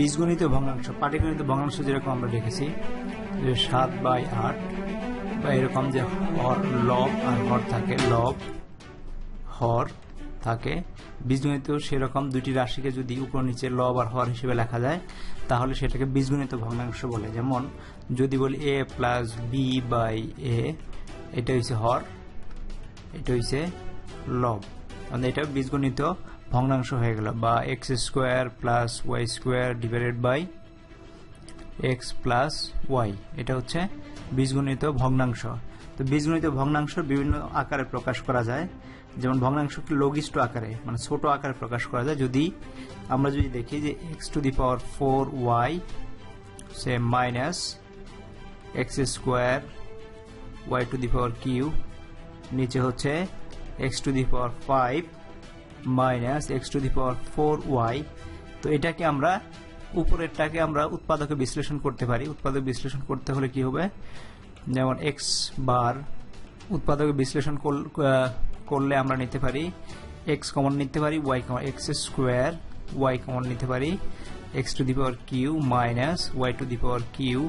বীজগণিত ভগ্নাংশ, পাটিগণিত ভগ্নাংশ যেরকম আমরা দেখেছি, যে সাত বাই আট, বা এরকম যে হর, লব আর হর থাকে, লব, হর থাকে, বীজগণিত সেরকম দুটি রাশিকে যদি উপর নিচে লব আর হর হিসেবে লেখা যায়, তাহলে সেটাকে বীজগণিত ভগ্নাংশ বলে। যেমন, যদি বলি A plus B by A, এটা হচ্ছে হর, এটা হচ্ছে লব। মানে এটা বীজগণিত ভগ্নাংশ হয়ে গেল। বা X square plus Y square divided by X plus Y এটা হচ্ছে বীজগণিত ভগ্নাংশ। তো বীজগণিত ভগ্নাংশ বিভিন্ন আকারে প্রকাশ করা যায়। যেমন ভগ্নাংশকে লঘিষ্ঠ আকারে মানে ছোট আকারে প্রকাশ করা যায়। যদি আমরা যদি দেখি যে X to the power four Y say minus X square Y to the power Q নিচে হচ্ছে X to the power five minus X to the power four Y তো এটাকে আমরা উপরেরটাকে আমরা উৎপাদকে বিশ্লেষণ করতে পারি। উৎপাদক বিশ্লেষণ করতে হলে কি হবে? যেমন এক্স বার উৎপাদকে বিশ্লেষণ করল- আমরা নিতে পারি। এক্স কমন নিতে পারি Y common X square Y common নিতে পারি। X to the power Q minus Y to the power Q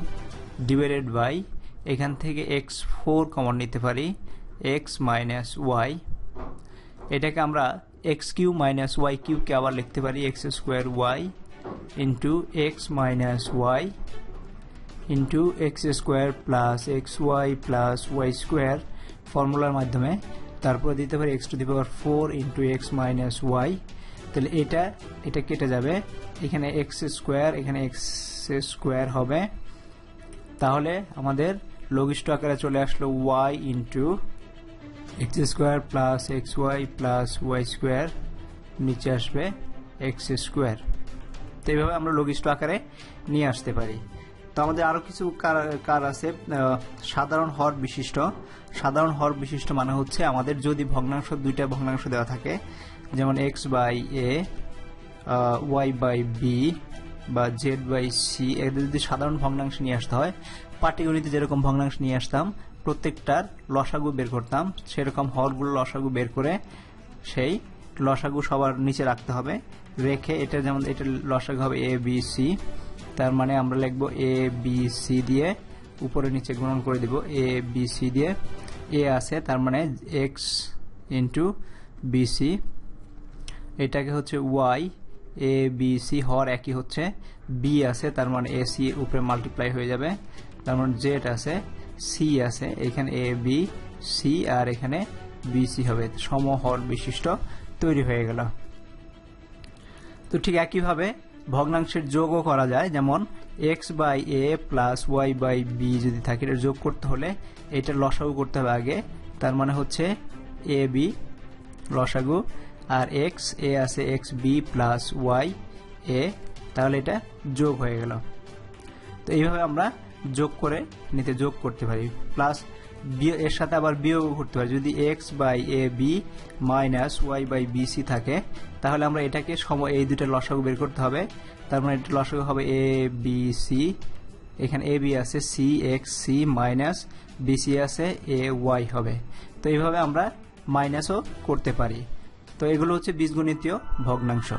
divided by এখান থেকে এক্স ফোর কমন নিতে পারি। এক্স মাইনাস ওয়াই এটাকে আমরা এক্স কিউ মাইনাস ওয়াই কিউকে আবার লিখতে পারি X square Y into X minus Y into X square plus X Y plus Y square ফর্মুলার মাধ্যমে। তারপর দিতে পারি X to the power four into X minus Y তাহলে এটা এটা কেটে যাবে। এখানে এক্স স্কোয়ার, এখানে এক্স স্কোয়ার হবে। তাহলে আমাদের লঘিষ্ঠ আকারে চলে আসলো Y into X square plus X Y plus Y square নিচে আসবে এক্স স্কোয়ার তো এইভাবে আমরা লঘিষ্ঠ আকারে নিয়ে আসতে পারি। তো আমাদের আরও কিছু কার আছে সাধারণ হর বিশিষ্ট। সাধারণ হর বিশিষ্ট মানে হচ্ছে আমাদের যদি ভগ্নাংশ দুইটা ভগ্নাংশ দেওয়া থাকে, যেমন X by A Y by B বা জেড বাই সি এদের যদি সাধারণ ভগ্নাংশ নিয়ে আসতে হয়, পাটিগণিতে যেরকম ভগ্নাংশ নিয়ে আসতাম প্রত্যেকটার লসাগু বের করতাম। সেরকম হরগুলো লসাগু বের করে সেই লসাগু সবার নিচে রাখতে হবে। রেখে এটা যেমন এটা লসাগু হবে এ বি সি তার মানে আমরা লিখব এ বি সি দিয়ে উপরে নিচে গুণন করে দিব। এ বি সি দিয়ে এ আছে, তার মানে এক্স ইন্টু বি সি এটাকে হচ্ছে ওয়াই এ বি সি হর একই হচ্ছে। বি আছে, তার মানে এ সি উপরে মাল্টিপ্লাই হয়ে যাবে। তার মানে জেড আছে সি আছে, এখানে এ বি সি আর এখানে বি সি হবে। সমহর বিশিষ্ট তৈরি হয়ে গেল। তো ঠিক একইভাবে ভগ্নাংশের যোগও করা যায়। যেমন X by A plus Y by B যদি থাকে, এটা যোগ করতে হলে এটা লসাগু করতে হবে আগে। তার মানে হচ্ছে এ বি লসাগু আর এক্স এ আছে X B plus Y A তাহলে এটা যোগ হয়ে গেল। তো এইভাবে আমরা যোগ করে নিতে যোগ করতে পারি। প্লাস এর সাথে আবার বিয়োগ করতে পারি। যদি X by A B minus Y by B C থাকে, তাহলে আমরা এটাকে সম, এই দুটো লসাগু বের করতে হবে। তার মানে এটা লসাগু হবে এ বি সি এখানে এ বি আছে C X C minus B C আছে এ ওয়াই হবে। তো এইভাবে আমরা মাইনাসও করতে পারি। তো এগুলো হচ্ছে বীজগণিতীয় ভগ্নাংশ।